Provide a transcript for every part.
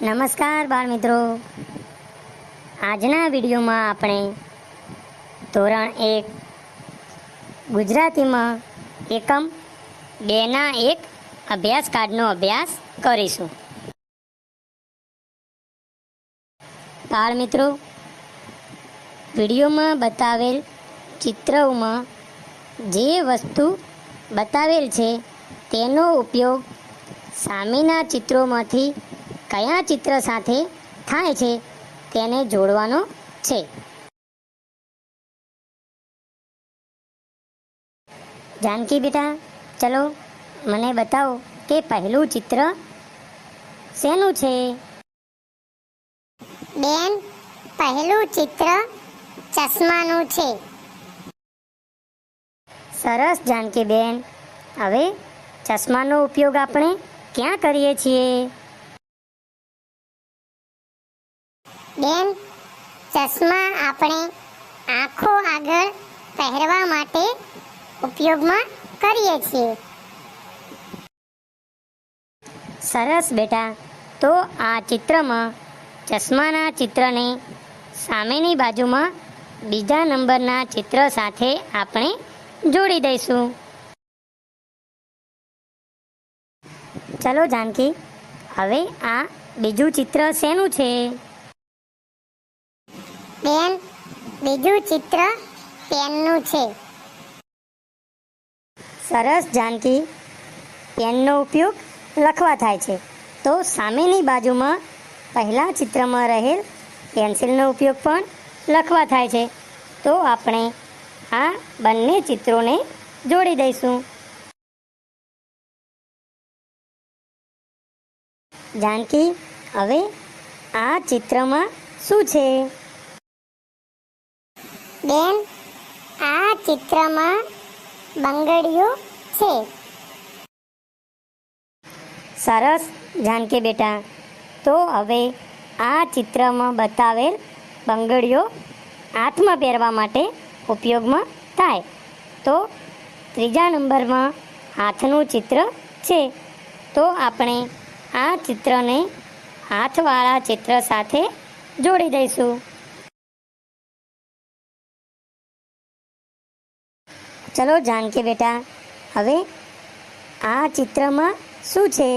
નમસ્કાર બાળ મિત્રો આજના વિડીયોમાં આપણે ધોરણ એક ગુજરાતીમાં એકમ બેના એક અભ્યાસ કાર્ડનો અભ્યાસ કરીશું. બાળ મિત્રો વિડીયોમાં બતાવેલ ચિત્રોમાં જે વસ્તુ બતાવેલ છે તેનો ઉપયોગ સામેના ચિત્રોમાંથી કયા ચિત્ર સાથે થાય છે તેને જોડવાનો છે? જાનકી બેટા ચલો મને બતાવો કે પહેલું ચિત્ર શેનું છે? બેન પહેલું ચિત્ર ચશ્માનું છે. સરસ જાનકી બેન. હવે ચશ્માનો ઉપયોગ આપણે ક્યાં કરીએ છીએ? બેન, ચશ્મા આપણે આંખો આગળ પહેરવા માટે ઉપયોગમાં કરીએ છીએ. સરસ બેટા, તો આ ચિત્રમાં ચશ્માના ચિત્રને સામેની બાજુમાં બીજા નંબરના ચિત્ર સાથે આપણે જોડી દઈશું. ચલો, જાનકી, હવે આ બીજું ચિત્ર શેનું છે? બેન, બીજું ચિત્ર પેનનું છે. સરસ, જાનકી. પેનનો ઉપયોગ લખવા થાય છે. તો સામેની બાજુમાં પહેલાં ચિત્રમાં રહેલ પેન્સિલનો ઉપયોગ પણ લખવા થાય છે. તો આપણે આ બંને ચિત્રોને જોડી દઈશું. જાનકી, હવે આ ચિત્રમાં શું છે? બેન, આ ચિત્રમાં બંગડીઓ છે. સરસ, જાનકી બેટા. તો હવે આ ચિત્રમાં બતાવેલ બંગડીઓ હાથમાં પહેરવા માટે ઉપયોગમાં થાય. તો ત્રીજા નંબરમાં હાથનું ચિત્ર છે. તો આપણે આ ચિત્રને હાથવાળા ચિત્ર સાથે જોડી દઈશું. ચલો જાનકી બેટા હવે આ ચિત્રમાં શું છે?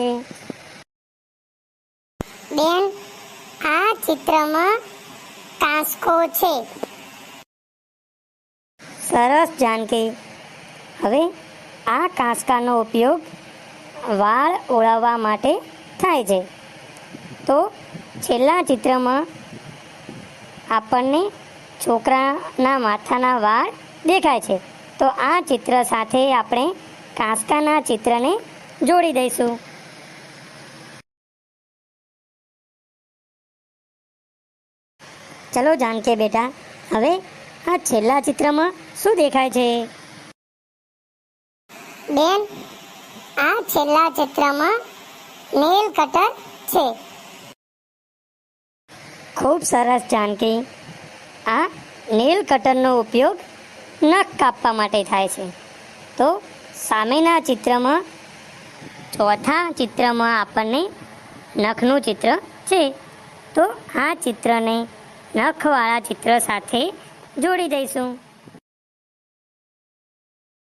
બેન આ ચિત્રમાં કાંસકો છે. સરસ જાનકી. હવે આ કાંસકાનો ઉપયોગ વાળ ઓળવવા માટે થાય છે. તો છેલ્લા ચિત્રમાં આપણને છોકરાના માથાના વાળ દેખાય છે. તો આ ચિત્ર સાથે આપણે કાંસકાના ચિત્રને જોડી દઈશું. ચલો જાનકી બેટા હવે આ છેલ્લા ચિત્રમાં શું દેખાય છે? બેન આ છેલ્લા ચિત્રમાં નેલ કટર છે. ખૂબ સરસ જાનકી. આ નેલ કટરનો ઉપયોગ નખ કાપવા માટે થાય છે. તો સામેના ચિત્રમાં, ચોથા ચિત્રમાં આપણને નખનું ચિત્ર છે. તો આ ચિત્રને નખવાળા ચિત્ર સાથે જોડી દઈશું.